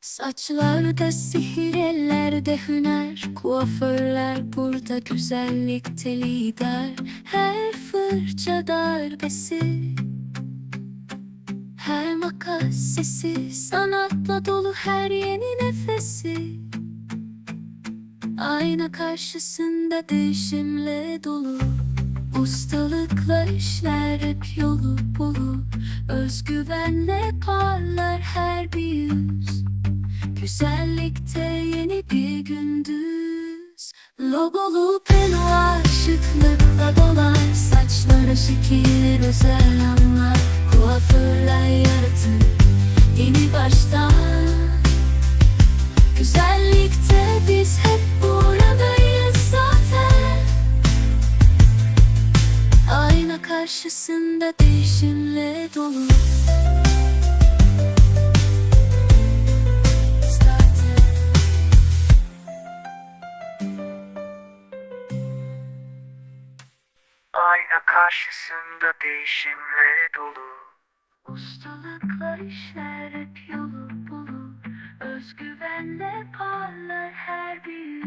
Saçlarda sihir, ellerde hüner. Kuaförler burada güzellikte lider. Her fırça darbesi. Her makas sesi Sanatla dolu her yeni nefesi. Ayna karşısında değişimle dolu. Ustalıkla işler hep yolu bulur. Özgüvenle parlar her bir Güzellikte yeni bir gündüz. Logolu peluar şıklıkla dolar. Saçlara şekil özel anlar. Kuaförler yaratır yeni baştan. Güzellikte biz hep buradayız zaten. Ayna karşısında değişimle dolu Karşısında değişimlere dolu. Ustalıkla işler hep yolu bulur. Özgüvenle parlar her bir